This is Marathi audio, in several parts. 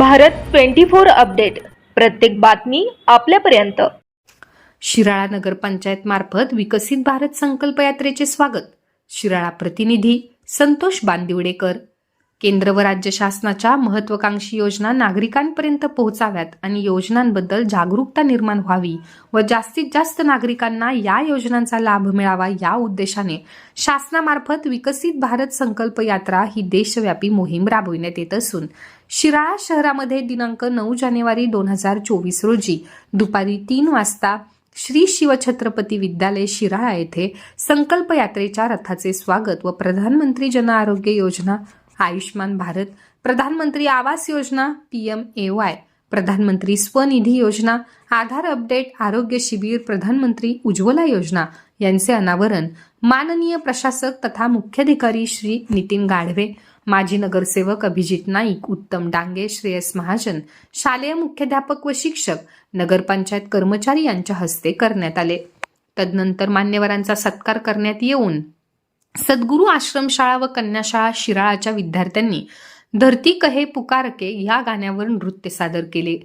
Bharat twenty four update. प्रत्येक बातमी आपल्यापर्यंत. शिराळा नगरपंचायत मार्फत विकसित भारत संकल्प यात्रेचे स्वागत. शिराळा प्रतिनिधी संतोष बांदिवडेकर. केंद्र व राज्य शासनाच्या महत्वाकांक्षी योजना नागरिकांपर्यंत पोहोचाव्यात आणि योजनांबद्दल जागरूकता निर्माण व्हावी व जास्तीत जास्त नागरिकांना या योजनांचा लाभ मिळावा या उद्देशाने शासनामार्फत विकसित भारत संकल्प यात्रा ही देशव्यापी मोहीम राबविण्यात येत असून शिराळा शहरामध्ये दिनांक नऊ जानेवारी दोन हजार चोवीस रोजी दुपारी तीन वाजता श्री शिवछत्रपती विद्यालय शिराळा येथे संकल्प यात्रेच्या रथाचे स्वागत व प्रधानमंत्री जन आरोग्य योजना आयुष्मान भारत प्रधानमंत्री Awas Yojana P M A Y प्रधानमंत्री स्वनिधी योजना आधार अपडेट आरोग्य शिबिर प्रधानमंत्री उज्ज्वला योजना यांचे अनावरण माननीय प्रशासक तथा मुख्याधिकारी श्री नितीन गाढवे माजी नगरसेवक अभिजित नाईक उत्तम डांगे श्रेयस महाजन शालेय मुख्याध्यापक व शिक्षक नगरपंचायत कर्मचारी यांच्या हस्ते करण्यात आले. तदनंतर मान्यवरांचा सत्कार करण्यात येऊन सद्गुरू आश्रमशाळा व कन्याशाळा शिराळाच्या विद्यार्थ्यांनी धरती कहे पुकारके या गाण्यावर नृत्य सादर केले.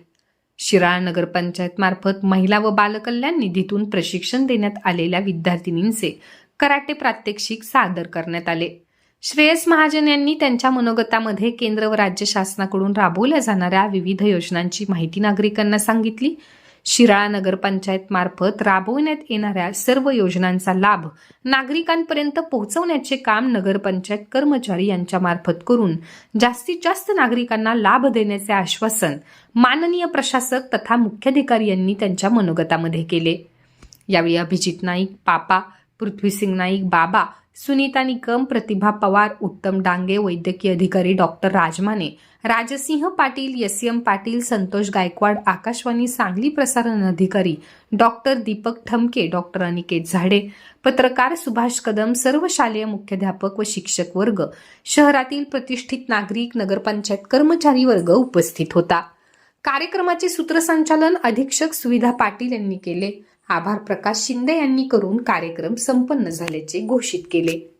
शिराळा नगरपंचायत मार्फत महिला व बालकल्याण निधीतून प्रशिक्षण देण्यात आलेल्या विद्यार्थिनींचे कराटे प्रात्यक्षिक सादर करण्यात आले. श्रेयस महाजन यांनी त्यांच्या मनोगतामध्ये केंद्र व राज्य शासनाकडून राबवल्या जाणाऱ्या विविध योजनांची माहिती नागरिकांना सांगितली. शिराळा नगरपंचायत मार्फत राबवण्यात येणाऱ्या सर्व योजनांचा लाभ नागरिकांपर्यंत पोहोचवण्याचे काम नगरपंचायत कर्मचारी यांच्या मार्फत करून जास्तीत जास्त नागरिकांना लाभ देण्याचे आश्वासन माननीय प्रशासक तथा मुख्याधिकारी यांनी त्यांच्या मनोगतामध्ये केले. यावेळी अभिजित नाईक पापा पृथ्वीसिंग नाईक बाबा सुनीता निकम प्रतिभा पवार उत्तम डांगे वैद्यकीय अधिकारी doctor Rajmane Rajsinh Patil S M Patil Santosh Gaikwad Akashvani Sangli प्रसारण अधिकारी डॉक्टर दीपक ठमके डॉक्टर अनिकेत झाडे पत्रकार सुभाष कदम सर्व शालेय मुख्याध्यापक व शिक्षक वर्ग शहरातील प्रतिष्ठित नागरिक नगरपंचायत कर्मचारी वर्ग उपस्थित होता. कार्यक्रमाचे सूत्रसंचालन अधीक्षक सुविधा पाटील यांनी केले. आभार प्रकाश शिंदे यांनी करून कार्यक्रम संपन्न झाल्याचे घोषित केले.